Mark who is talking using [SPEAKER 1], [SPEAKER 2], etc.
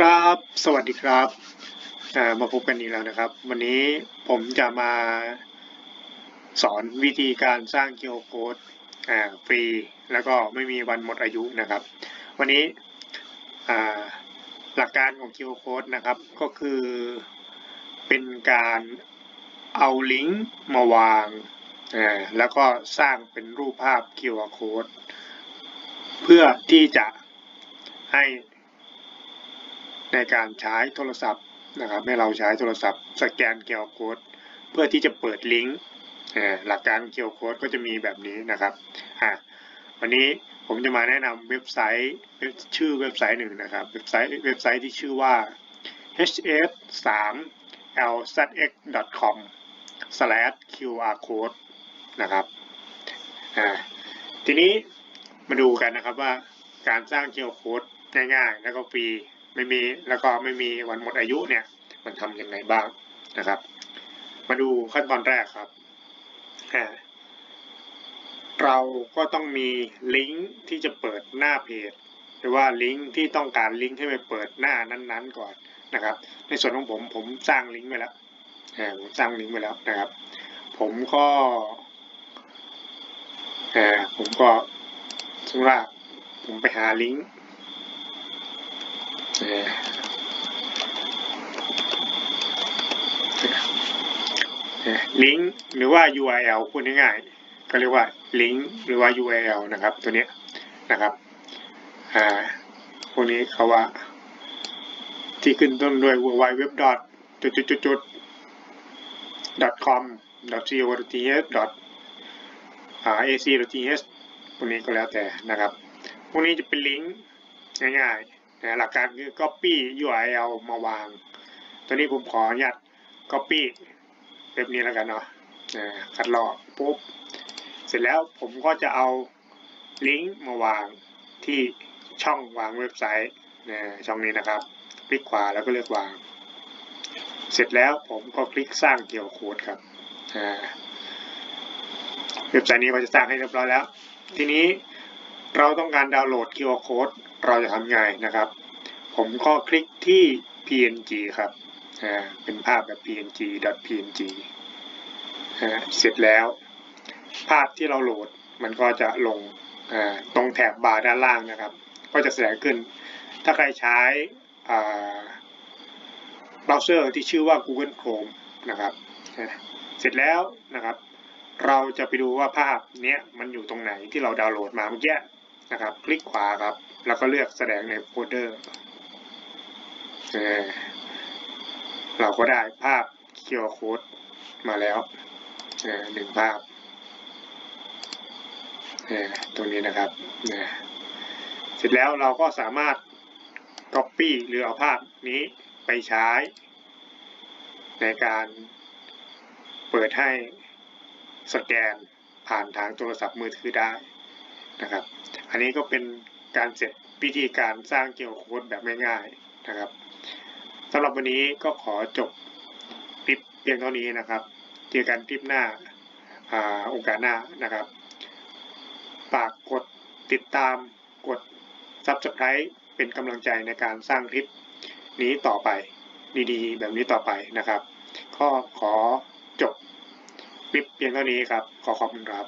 [SPEAKER 1] ครับ สวัสดีครับ มาพบกันอีกแล้วนะครับ วันนี้ผมจะมาสอนวิธีการสร้าง QR Code อ่าฟรี แล้วก็ไม่มีวันหมดอายุนะครับ วันนี้อ่าหลักการของ QR Code นะครับ ก็คือเป็นการเอาลิงก์มาวางอ่าแล้วก็สร้างเป็นรูปภาพ QR Code เพื่อที่จะให้ ในการใช้โทรศัพท์นะครับให้เราใช้โทรศัพท์ สแกน QR Code เพื่อที่จะเปิดลิงก์หลักการ QR Code ก็จะมีแบบนี้นะครับวันนี้ผมจะมาแนะนำเว็บไซต์ชื่อเว็บไซต์หนึ่งนะครับเว็บไซต์เว็บไซต์ที่ชื่อว่า hs 3 lzx com slash qr code นะครับ ทีนี้มาดูกันนะครับว่าการสร้าง QR Code ง่ายๆ แล้วก็ฟรี ไม่มีแล้วก็ไม่มีวันหมดอายุเนี่ย มันทำยังไงบ้างนะครับ มาดูขั้นตอนแรกครับอ่าเราก็ต้องมีลิงก์ที่จะเปิดหน้าเพจ หรือว่าลิงก์ที่ต้องการลิงก์ให้ไปเปิดหน้านั้นๆก่อนนะครับ ในส่วนของผมผมสร้างลิงก์ไว้แล้วอ่าผมสร้างลิงก์ไว้แล้วนะครับ ผมก็อ่าผมก็สมมติว่าผมไปหาลิงก์ ลิงก์หรือว่า URL พูดง่ายๆก็เรียกว่าลิงก์หรือว่า URL นะครับ ตัวเนี้ยนะครับอ่าพวกนี้เขาว่า ที่ขึ้นต้นด้วย www. จุดจุดจุดจุด .com .co.th .ac.th พวกนี้ก็แล้วแต่นะครับ พวกนี้จะเป็นลิงก์ง่ายๆ นะหลักการคือ copy URL มาวาง ตัวนี้ผมขออนุญาต copy เว็บนี้แล้วกันเนาะคัดลอกปุ๊บ เสร็จแล้วผมก็จะเอาลิงก์มาวางที่ช่องวางเว็บไซต์นะช่องนี้นะครับ คลิกขวาแล้วก็เลือกวาง เสร็จแล้วผมก็คลิกสร้างเกี่ยวโค้ดครับเว็บไซต์นี้ก็จะสร้างให้เรียบร้อยแล้ว ทีนี้เราต้องการดาวน์โหลด QR Code เราจะทำไงนะครับ ผมก็คลิกที่ PNG ครับเป็นภาพแบบ PNG .png เสร็จแล้ว ภาพที่เราโหลดมันก็จะลงตรงแถบบาร์ด้านล่างนะครับ ก็จะแสดงขึ้น ถ้าใครใช้เบราว์เซอร์ที่ชื่อว่า Google Chrome นะครับเสร็จแล้วนะครับ เราจะไปดูว่าภาพนี้มันอยู่ตรงไหนที่เราดาวน์โหลดมาเมื่อกี้นะครับ คลิกขวาครับ แล้วก็เลือกแสดงในโฟลเดอร์เราก็ได้ภาพ QR Code มาแล้วหนึ่งภาพตรงนี้นะครับ เสร็จแล้วเราก็สามารถ Copy หรือเอาภาพนี้ไปใช้ ในการเปิดให้สแกนผ่านทางโทรศัพท์มือถือได้นะครับ อันนี้ก็เป็น การเสร็จวิธีการสร้างเกี่ยวโค้ดแบบง่ายๆนะครับสำหรับวันนี้ก็ขอจบคลิปเพียงเท่านี้นะครับ เจอกันคลิปหน้าอาโอกาสหน้านะครับฝากกดติดตามกด Subscribe เป็นกำลังใจในการสร้างคลิปนี้ต่อไปดีๆ แบบนี้ต่อไปนะครับก็ขอจบคลิปเพียงเท่านี้ครับ ขอขอบคุณครับ